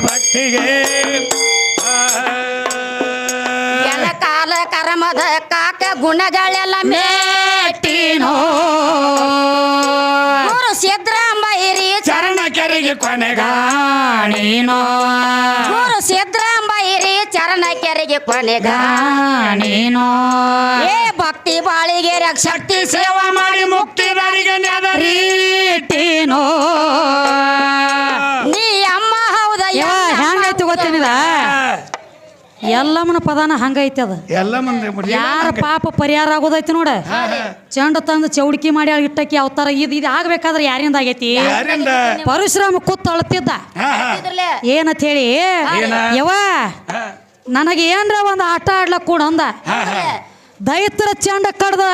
ಭಕ್ತಿಗೆ. ಎಲ್ಲ ಕಾಲ ಕರ್ಮದ ಕಾಕ ಗುಣಗಳೆಲ್ಲ ಮೇಟಿನೋ. ಸಿದ್ರಾಂಬೈರಿ ಚರಣ ಕೆರೆಗೆ ಕೊನೆಗಾಣಿನೋ ಗುರು ಸಿದ್ರಾಂಬೈರಿ ಚರಣ ಕೆರೆಗೆ ಕೊನೆಗ ನೀನು ಏ ಭಕ್ತಿ ಬಾಳಿಗೆ ರಕ್ಷಕ್ತಿ ಸೇವಾ ಮಾಡಿ ಮುಕ್ತಿ ದಾರಿಗೆ ಎಲ್ಲಮ್ಮನ ಪದಾನ ಹಂಗೈತಿ ಅದ. ಎಲ್ಲ ಯಾರ ಪಾಪ ಪರಿಹಾರ ಆಗೋದೈತಿ ನೋಡ. ಚಂಡ ತಂದು ಚೌಡಿಕಿ ಮಾಡಿ ಇಟ್ಟಕ್ಕೆ ಅವತಾರ ಇದು ಇದು ಆಗ್ಬೇಕಾದ್ರೆ ಯಾರಿಂದ ಆಗೈತಿ? ಯಾರಿಂದ? ಪರಶುರಾಮ ಕೂತ್ ಅಳ್ತಿದ್ದ. ಏನತ್ ಹೇಳಿ? ಯವ ನನಗೆ ಏನ್ರ ಒಂದು ಆಟ ಆಡ್ಲಕ್ ಕೂಡ ಅಂದ. ದೈತ್ರ ಚಂಡ ಕಡ್ದ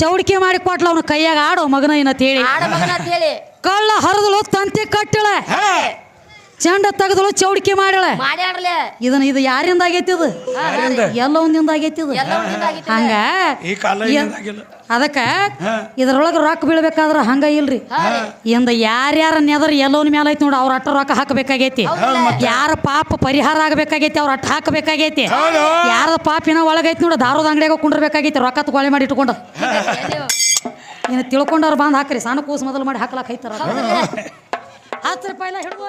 ಚೌಡಿಕೆ ಮಾಡಿ ಕೊಟ್ಲ ಅವನ ಕೈಯಾಗ ಆಡೋ ಮಗನ ಏನಂತ ಹೇಳಿ. ಆಡ ಮಗನ ಅಂತ ಹೇಳಿ. ಕಳ್ಳ ಹರಿದ್ಲು ತಂತಿ ಕಟ್ಟಿಳ. ಹಾ. ಚಂಡ ತೆಗೆದಳು ಚೌಡಿಕೆ ಮಾಡ್ಯಾಳ. ಮಾಡ್ಯಾಡ್ಲೆ ಇದನ್ನ ಇದು ಯಾರಿಂದ ಆಗೈತಿ ಇದು? ಯಾರಿಂದ? ಎಲ್ಲ ಒಂದಿಂದ ಆಗೈತಿ ಇದು. ಹಂಗ? ಈ ಕಾಲ ಏ- ಏನಾಗಿಲ್ಲ ಅದಕ್ಕ. ಇದ್ರೊಳಗ ರೊಕ್ಕ ಬೀಳ್ಬೇಕಾದ್ರ ಹಂಗ ಇಲ್ರಿ. ಇಂದ ಯಾರ್ಯಾರ ನೆದರ್ ಎಲ್ಲೋನ್ ಮ್ಯಾಲ ಐತಿ ನೋಡಿ ಅವ್ರ ಅಟ್ಟ ರೊಕ್ಕ ಹಾಕಬೇಕಾಗೈತಿ. ಯಾರ ಪಾಪ ಪರಿಹಾರ ಆಗ್ಬೇಕಾಗೈತಿ ಅವ್ರ ಅಟ್ಟ ಹಾಕಬೇಕಾಗೈತಿ. ಯಾರದ ಯಾರ ಪಾಪಿನ ಒಳಗೈತಿ ನೋಡಿ ದಾರದ ಅಂಗಡಿಯಾಗ ಕುಂಡಿರ್ಬೇಕಾಗೈತಿ ರೊಕ್ಕ ತಗೊಳೆ ಮಾಡಿ ಇಟ್ಕೊಂಡು. ಇನ್ನು ತಿಳ್ಕೊಂಡವ್ರು ಬಂದು ಹಾಕ್ರಿ ಸಣ್ಣ ಕೂಸು ಮೊದಲು ಮಾಡಿ ಹಾಕ್ಲಾಕ್ ಐತಾರ ಹತ್ತು ರೂಪಾಯಿ ಎಲ್ಲ ಹಿಡಿದು.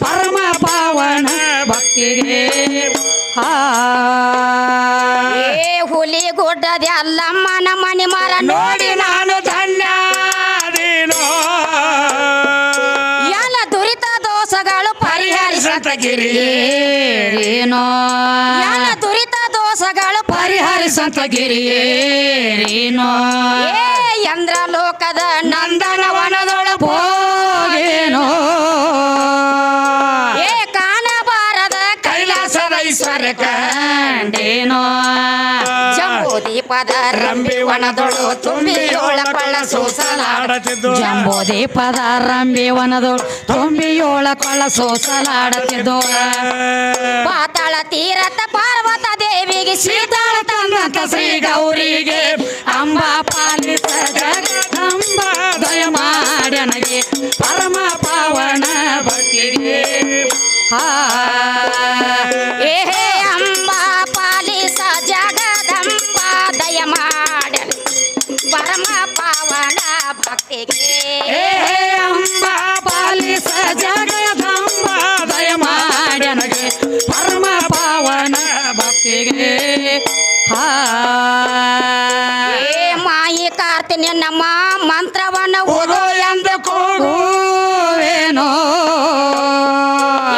ಪರಮ ಪಾವನ ಭಕ್ತಿಗೆ. ಏ ಹುಲಿ ಗುಡ್ಡದ ಅಲ್ಲಮ್ಮನ ಮನೆ ಮರ ನೋಡಿ ನಾನು ಧನ್ಯಾದೀನೋ ಎಲ್ಲ ದುರಿತ ದೋಷಗಳು ಪರಿಹರಿಸಂತ ಗಿರಿಯೇನೋ ಎಲ್ಲ ದುರಿತ ದೋಷಗಳು ಪರಿಹರಿಸಂತ ಗಿರಿಯೇನೋ ಏ ಯಂದ್ರ ಲೋಕದ ನಂದನವನದೊಳ ಕಂಡೇನೋ ಜಂಬೂ ದೀಪದ ರಂಬಿವನದೊಳು ತುಂಬಿಯೋಳ ಕೊಳ್ಳ ಸೋಸಲಾಡತಿದ್ದು ಜಂಬೂ ದೀಪದ ತುಂಬಿ ತುಂಬಿಯೋಳ ಕೊಳ್ಳ ಸೋಸಲಾಡತಿದ್ದು ಪಾತಾಳ ತೀರತ ಪಾರ್ವತ ದೇವಿಗೆ ಶೀತಾಳ ತಂದಂತ ಶ್ರೀ ಗೌರಿಗೆ ಅಂಬಾ ಮಾಯಿ ಕಾರ್ತಿನಿ ನಮ್ಮ ಮಂತ್ರವನ್ನು ಓದೋ ಎಂದು ಕೂಗು ಏನೋ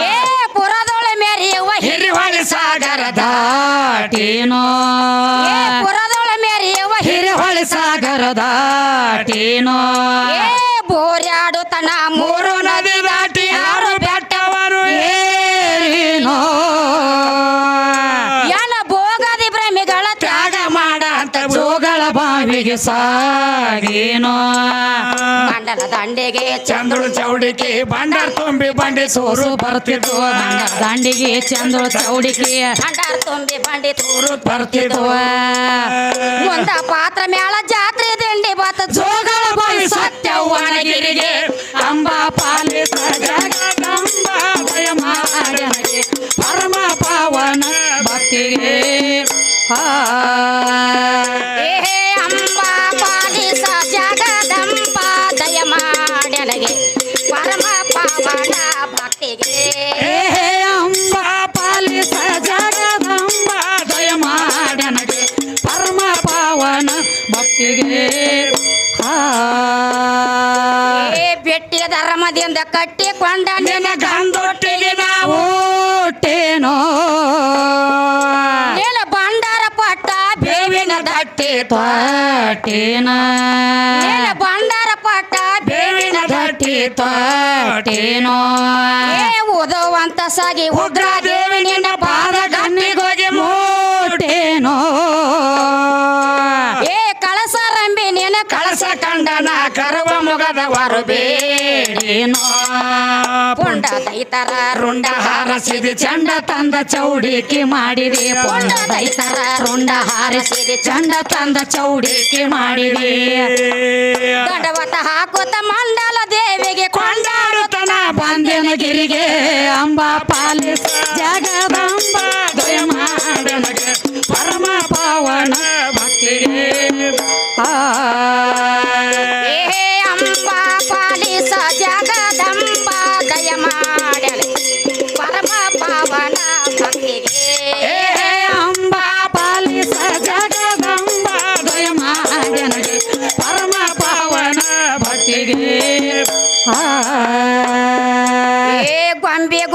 ಏ ಪುರದೊಳ ಮೇರಿ ಹಿರಿವಳಿ ಸಾಗರ ದಾಟೇನೋ. ಪುರದೊಳ ಮೆರೆಯುವ ಹಿ- ಹಿರಿಹೊಳಿ ಸಾಗರ ದಾಟೇನೋ. ಬಾವಿಗೆ ಸಾಗೇನೋ. ಬಂಡರ ದಂಡೆಗೆ ಚಂದ್ರ ಚೌಡಿಕೆ ಬಂಡಾರ ತುಂಬಿ ಬಂಡಿ ಸೋರು ಬರ್ತಿದ್ದು ಬರ್ತಿದ್ವು. ದಂಡ ದಂಡಿಗೆ ಚಂದ್ರ ಚೌಡಿಕೆ ಭಂಡಾರ ತುಂಬಿ ಬಂಡಿ ಸೂರು ಬರ್ತಿದ್ವು. ಒಂದ ಪಾತ್ರ ಮೇಳ ಜಾತ್ರೆ ದಿಂಡಿ ಬತ್ತ ಜೋಗಳ ಬಾಯಿ ಸತ್ಯವ್ವನಗಿರಿಗೆ ಅಂಬಾ ಪಾಲಿಸ ಧರ್ಮಕ್ಕೆ ಧರ್ಮದಿಂದ ಕಟ್ಟಿಕೊಂಡ ನಿನ್ನ ಗಂದೊಟ್ಟಿಗೆ ನಾವು ಹುಟ್ಟೇನೋ ನಿನ್ನ ಬಂಡಾರ ಪಟ್ಟ ಬೇವಿನ ದಟ್ಟಿ ತೋಟೇನ. ಬಂಡಾರ ಪಟ್ಟ ಬೇವಿನ ದಟ್ಟಿ ಏ ಉದವಂತ ಸಾಗಿ ಉಗ್ರ ದೇವಿ ನಿನ್ನ ಕಳಸ ಕಂಡನ ಕರುವ ವಾರು ಬೇಡಿನೋ ಪುಂಡ ದೈತರ ರುಂಡ ಹಾರಸಿದಿ, ಚಂಡ ತಂದ ಚೌಡಿಕೆ ಮಾಡಿದೆ. ಪುಂಡ ದೈತರ ರುಂಡ ಹಾರಿಸಿದೆ, ಚಂಡ ತಂದ ಚೌಡಿಕೆ ಮಾಡಿದೆ. ದಡವತ ಹಾಕುತ್ತ ಮಂಡಲ ದೇವಿಗೆ ಕೊಂಡಾಡುತ್ತನ ಬಂದೆನ ಗಿರಿಗೆ. ಅಂಬಾ ಪಾಲಿಸ ಜಗದಂಬ, ದಯ ಮಾಡನಗೆ ಪರಮ ಪಾವನ.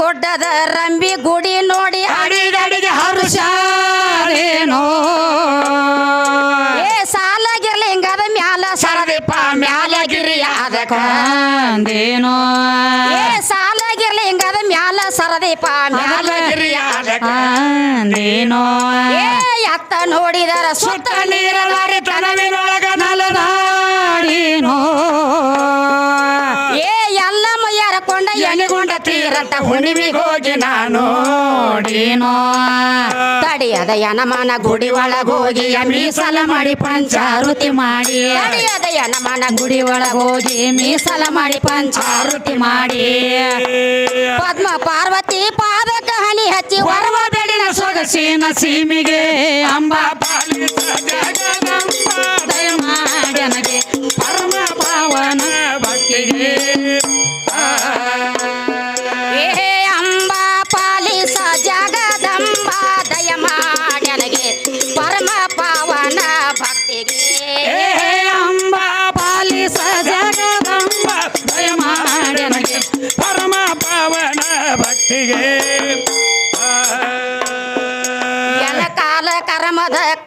ಗುಡ್ಡದ ರಂಬಿ ಗುಡಿ ನೋಡಿ ಅಡಿಗಡಿಗೆ ಹರುಷ ಏ ಸಾಲಾಗಿರ್ಲಿ ಹಿಂಗಾದ ಮ್ಯಾಲ ಸರದ ಸರದಿಪ್ಪ ಮ್ಯಾಲಗಿರಿಯಾದ ಕಂದೇನೋ ಏ ಹಿಂಗಾದ ಮ್ಯಾಲ ಸರದಿಪ್ಪ ಮ್ಯಾಲಗಿರಿ ಆದ ಅಂದೇನೋ ಏ ಅತ್ತ ನೋಡಿದರ ಸುತ್ತ ನೀರ ತನವಿನೊಳಗ ನಲನಾಡಿನೋ. ಮೈಯರಕೊಂಡ ತೀರಟ ಹುಣಿವಿಗೋಗಿ ನಾನು ನೋಡೀನೋ. ತಡಿಯದ ಯನಮನ ಗುಡಿ ಒಳಗೋಗಿ ಮೀಸಲ ಮಾಡಿ ಪಂಚಾರುತಿ ಮಾಡಿ. ತಡಿಯದ ಯನಮನ ಗುಡಿ ಒಳಗೋಗಿ ಮೀಸಲ ಮಾಡಿ ಪಂಚಾರುತಿ ಮಾಡಿ. ಪದ್ಮ ಪಾರ್ವತಿ ಪಾದಕ ಹನಿ ಹಚ್ಚಿ ವರವ ಬೆಳಿನ ಸೊಗಸಿನ ಸೀಮಿಗೆ ಅಂಬಾ ಪಾಲಿಸ ಜಗದಂಬ. ದಯ ಮಾಡ್ಯನಗೆ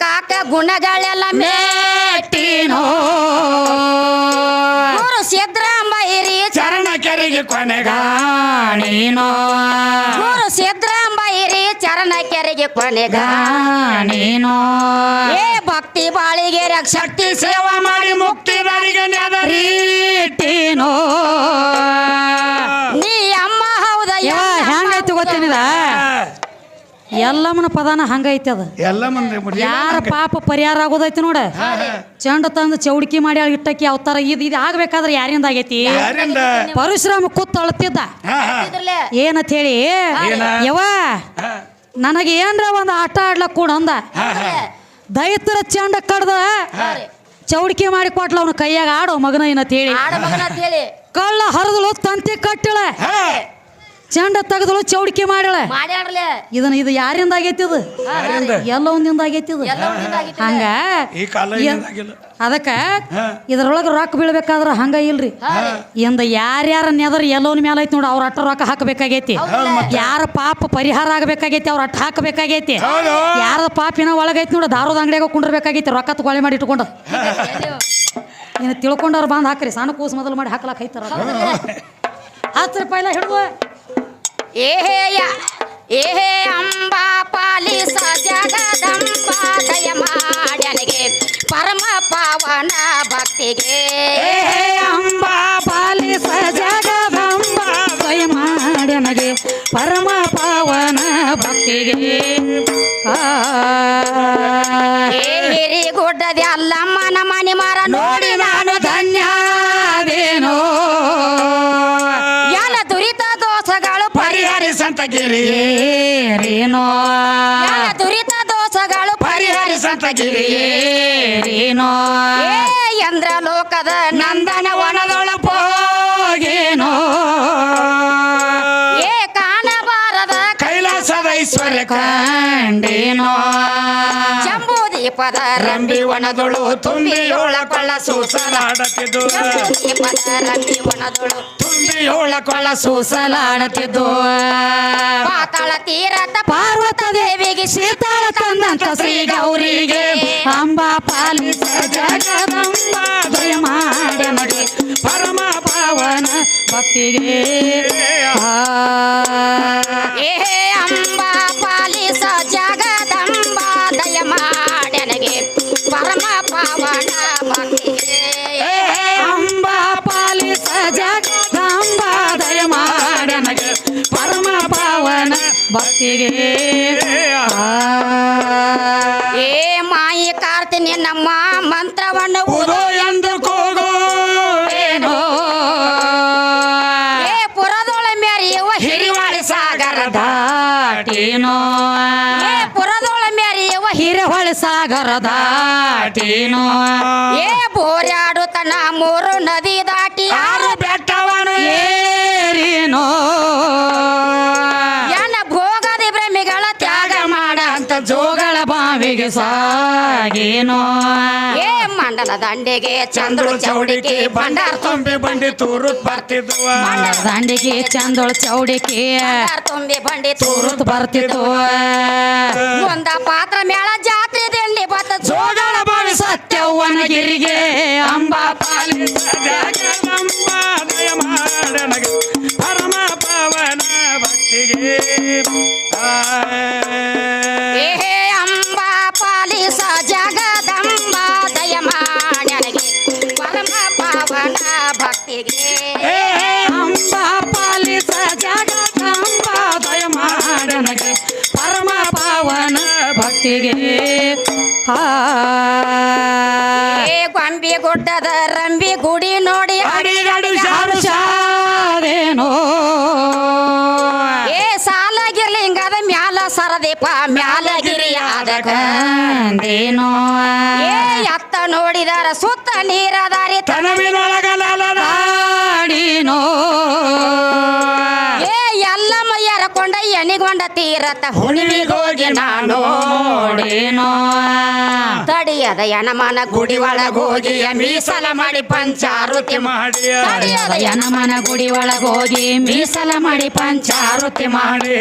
ಕಾಕ ಗುಣಗಳೆಲ್ಲ ಮೇಟಿನೋ. ಗುರು ಇರಿ ಚರಣ ಕೆರೆಗೆ ಕೊನೆಗ ಗಾಣಿನೋ ಗುರು ಸಿದ್ರಾಂಬೈರಿ ಚರಣ ಕೆರೆಗೆ ಕೊನೆಗ ಗಾಣಿನೋ. ಏ ಭಕ್ತಿ ಬಾಳಿಗೆ ರಕ್ಷಕ್ತಿ ಸೇವಾ ಮಾಡಿ ಮುಕ್ತಿದಾರಿಗೆ ನೆದರಿಟಿನೋ ನೀ ಅಮ್ಮ ಹೌದಯ್ಯ ಹೆಂಗೈತಿ ಗೊತ್ತೇನಿದ? ಎಲ್ಲಮ್ಮನ ಪದಾನ ಹಂಗೈತಿ ಅದ. ಯಾರ ಪಾಪ ಪರಿಹಾರ ಆಗೋದೈತಿ ನೋಡ. ಚಂಡ ತಂದು ಚೌಡಿಕಿ ಮಾಡಿ ಇಟ್ಟಕ್ಕಿ ಅವತಾರ ಇದು ಇದು ಆಗ್ಬೇಕಾದ್ರೆ ಯಾರಿಂದ ಆಗೈತಿ? ಯಾರಿಂದ? ಪರಶುರಾಮ ಕೂತ್ ಅಳ್ತಿದ್ದ. ಏನಂತ ಹೇಳಿ? ಯವಾ ನನಗೆ ಏನ್ರ ಒಂದು ಆಟ ಆಡ್ಲಕ್ ಕೂಡ ಅಂದ. ದೈತರ ಚಂಡ ಕಡ್ದ ಚೌಡಿಕೆ ಮಾಡಿ ಕೊಟ್ಲ ಅವನ ಕೈಯಾಗ ಆಡೋ ಮಗನ ಏನಂತ ಹೇಳಿ. ಆಡ ಮಗನ ಅಂತ ಹೇಳಿ. ಕಳ್ಳ ಹರಿದಳು ತಂತಿ ಕಟ್ಟಿಳ. ಚಂಡ ತೆಗೆದಳು ಚೌಡಿಕೆ ಮಾಡ್ಯಾಳ. ಮಾಡ್ಯಾಡ್ಲೆ ಇದನ್ನ ಇದು ಯಾರಿಂದ ಆಗೈತಿ ಇದು? ಎಲ್ಲ ಒಂದಿಂದ ಆಗೈತಿ ಇದು. ಹಂಗ ಅದಕ್ಕ. ಇದ್ರೊಳಗ ರೊಕ್ಕ ಬೀಳ್ಬೇಕಾದ್ರ ಹಂಗ ಇಲ್ರಿ. ಇಂದ ಯಾರ್ಯಾರ ನೆದ್ರ ಎಲ್ಲೋನ್ ಮ್ಯಾಲ ಐತಿ ನೋಡಿ ಅವ್ರ ಅಟ್ಟ ರೊಕ್ಕ ಹಾಕಬೇಕಾಗೈತಿ. ಯಾರ ಪಾಪ ಪರಿಹಾರ ಆಗ್ಬೇಕಾಗೈತಿ ಅವ್ರ ಅಟ್ಟ ಹಾಕಬೇಕಾಗೈತಿ. ಯಾರ ಪಾಪ ಏನೋ ಒಳಗೈತಿ ನೋಡಿ ದಾರದ ಅಂಗಡಿಯಾಗ ಕುಂಡ್ರಬೇಕಾಗೈತಿ ರೊಕ್ಕ ತಗೊಳ್ಳಿ ಮಾಡಿ ಇಟ್ಕೊಂಡು. ಇನ್ನು ತಿಳ್ಕೊಂಡವ್ರು ಬಂದ್ ಹಾಕ್ರಿ ಸಣ್ಣ ಕೂಸು ಮೊದಲು ಮಾಡಿ ಹಾಕ್ಲಾಕ ಐತಾರ ಹತ್ತು ಎಲ್ಲ ಹಿಡಿದು. ಏಹೇಯ ಏಹೇ ಅಂಬಾ ಪಾಲಿಸ ಜಗದಂಬ ದಯ ಮಾಡ್ಯನಿಗೆ ಪರಮ ಪಾವನ ಭಕ್ತಿಗೆ. ಅಂಬಾ ಪಾಲಿಸ ಜಗದಂಬ ದಯ ಮಾಡ್ಯನಗೆ ಪರಮ ಪಾವನ ಭಕ್ತಿಗೆ. ಹಿರಿ ಗುಡ್ಡದ ಅಲ್ಲಮ್ಮನ ಮನಿ ಮಾರ ನೋಡಿ ನಾನು ಧನ್ಯದೇನೋ ಪರಿಹರಿಸಂತ ಗಿರಿ ಏರೇನೋ? ಎಲ್ಲ ದುರಿತ ದೋಷಗಳು ಪರಿಹರಿಸಂತ ರೀನೋ ಏರೇನೋ? ಏ ಎಂದ್ರ ಲೋಕದ ನಂದನ ವನದೊಳ ಹೋಗೇನೋ? ಏ ಕಾಣಬಾರದ ಕೈಲಾಸದ ಐಶ್ವರ್ಯ ಕಂಡೇನೋ? ದೀಪದ ರಂಬಿ ವನದೊಳು ತುಂಬಿ ಏಳ ಕೊಳ್ಳ ಸೂಸಲಾಡತಿದ್ದು. ದೀಪದ ರಂಬಿ ವನದೊಳು ತುಂಬಿ ಏಳ ಕೊಳ್ಳ ಸೂಸಲಾಡತಿದ್ದು. ಪಾತಾಳ ತೀರದ ಪಾರ್ವತ ದೇವಿಗೆ ಶೀತಾಳ ತಂದಂತ ಶ್ರೀ ಗೌರಿಗೆ ಅಂಬಾ ಪಾಲಿಸ ಜಗದಂಬ ದಯ ಮಾಡ ನಡಿ ಪರಮ ಪಾವನ ಭಕ್ತಿಗೆ. ಆ. ಭಕ್ತಿಗೆ. ಏ ಮಾಯಿ ಕಾರ್ತಿನಿ ನಮ್ಮ ಮಂತ್ರವನ್ನು ಓದೋ ಎಂದು ಕೂಗು. ಏನೋ. ಏ ಪುರದೊಳ ಮೆರೆಯುವ ಹಿರಿವಾಳಿ ಸಾಗರದ ದಾಟಿನೋ. ಏ ಪುರದೊಳ ಮೆರೆಯುವ ಹಿರಹೊಳೆ ಸಾಗರ ದಾಟಿನೋ. ಏ ಬೋರ್ಯಾಡುತ್ತನ ಮೂರು ನದಿ ದಾಟಿ ಆರು ಬೆಟ್ಟವನು ಏರಿನೋ. ಬಾವಿಗೆ ಸಾಗೇನೋ. ಏ ಮಂಡಲ ದಂಡೆಗೆ ಚಂದ್ರು ಚೌಡಿಕೆ ಭಂಡಾರ ತುಂಬಿ ಬಂಡಿ ತೂರು ಬರ್ತಿದ್ವ. ದಂಡೆಗೆ ಚಂದೊಳ ಚೌಡಿಕೆ ಭಂಡಾರ ತುಂಬಿ ಬಂಡಿ ತೂರು ಬರ್ತಿತ್ತು ಒಂದ ಪಾತ್ರ ಮೇಳ ಜಾತ್ರೆ ದಂಡಿ ಬತ್ತ ಜೋಗಳ ಬಾವಿ ಸತ್ಯವ್ವನಗಿರಿಗೆ ಅಂಬಾ ಪಾಲಿ ಪರಮ ಪವನ ಭಕ್ತಿಗೆ. ಏ ಏ ಅಂಬಾ ಪಾಲಿಸ ಜಗದಂಬ ದಯ ಮಾಡನಗೆ ಪರಮ ಪಾವನ ಭಕ್ತಿಗೆ. ಆ. ಏ ಗೊಂಬಿ ಗುಡ್ಡದ ರಂಬಿ ಗುಡಿ ನೋಡಿ ಅಡಿಗಡಿ ಶಾದೇನೋ ಏ ಸಾಲಗಿರ್ಲಿಂಗದ ಮ್ಯಾಲ ಸರದೀಪ ಮ್ಯಾಲಗಿರಿಯಾದ ಕಂದೇನೋ ಏ ಎತ್ತ ನೋಡಿದರ ಸುತ್ತ ನೀರದಾರಿ ತನವಿನೊಳಗಲದ ತಾಡಿನೋ ಏ ಎಲ್ಲ ಮೈಯರ ಕೊಂಡ ಎಣಿಗೊಂಡ ತೀರತ ಹುಣಿಮಿಗೋಗಿ ನಾನು ನೋಡೇನೋ. ತಡಿಯದ ಯನಮನ ಗುಡಿ ಒಳಗೋಗಿ ಮೀಸಲ ಮಾಡಿ ಪಂಚಾರುತಿ ಮಾಡಿ ತಡಿಯದ ಯನ ಯನಮನ ಗುಡಿ ಒಳಗೋಗಿ ಮೀಸಲ ಮಾಡಿ ಪಂಚಾರುತಿ ಮಾಡಿ ಮಾಡಿ.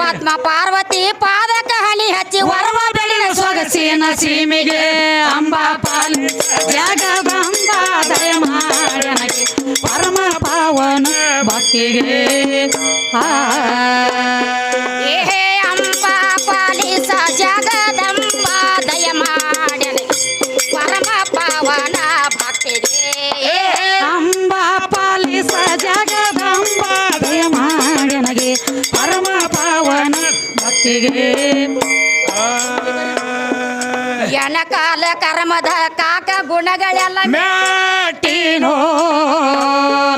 ಪದ್ಮ ಪಾರ್ವತಿ ಪಾದಕ ಹಣಿ ಹಚ್ಚಿ ವರವ ಬೆಳಿನ ಸೊಗಸಿನ ಸೀಮೆಗೆ ಅಂಬಾ ಪಾಲಿ. ಜಗದಂಬ ದಯ ಮಾಡನಗೆ ಪರಮ ಪಾವನ ಭಕ್ತಿಗೆ. ಆ. ಅಂಬಾ ಪಾಲಿಸ ಜಗದಂಬ ದಯ ಮಾಡನೆ ಪರಮ ಪಾವನ ಭಕ್ತಿಗೆ. ಅಂಬಾ ಪಾಲಿಸ ಜಗದಂಬ ದಯ ಮಾಡನಗೆ ಪರಮ ಪಾವನ ಭಕ್ತಿಗೆ. ಕರ್ಮದ ಕಾಕ ಗುಣಗಳೆಲ್ಲ ಮ್ಯಾಟಿನೋ.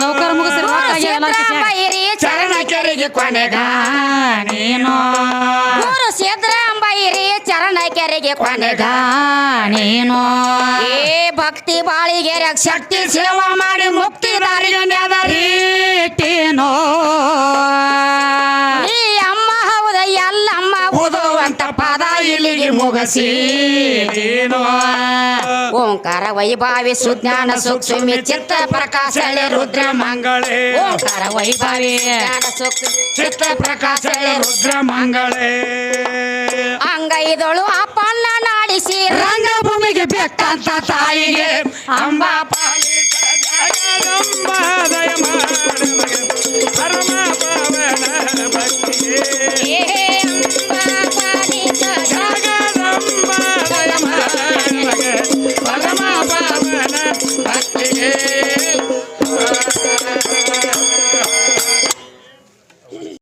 ನೌಕರ ಮುಗಿಸಿರ ಸಿದ್ದರಾಮಯ್ಯರಿ ಚರಣ ಕೆರೆಗೆ ಕೊನೆಗ ನೀನೋ. ಗುರು ಸಿದ್ದರಾಮಯ್ಯರಿ ಚರಣ ಕೆರೆಗೆ ಕೊನೆಗ ನೀನೋ. ಏ ಭಕ್ತಿ ಬಾಳಿಗೆ ಶಕ್ತಿ ಸೇವಾ ಮಾಡಿ ಮುಕ್ತಿ ದಾರಿಗೆ ನೆದರಿ ಪದ ಇಲ್ಲಿಗೆ ಮುಗಸಿ. ನೀನು. ಓಂಕಾರ ವೈಭಾವಿ ಸುಜ್ಞಾನ ಸೂಕ್ಷ್ಮಿ ಚಿತ್ತ ಪ್ರಕಾಶ ರುದ್ರ ಮಂಗಳೇ. ಓಂಕಾರ ವೈಭಾವಿ ಜ್ಞಾನ ಸೂಕ್ಷ್ಮ ಚಿತ್ತ ಪ್ರಕಾಶ ರುದ್ರ ಮಂಗಳೇ. ಅಂಗೈದಳು ಅಪ್ಪನ್ನ ನಾಡಿಸಿ ರಂಗಭೂಮಿಗೆ ಬೆಕ್ಕಂತ ತಾಯಿಗೆ ಅಂಬಾ ಪಾಲಿಸ ಜಗದಂಬ ದಯ ಮಾಡು ಮಗ. ಪರಮ ಪಾವನ ಭಕ್ತಿಗೆ.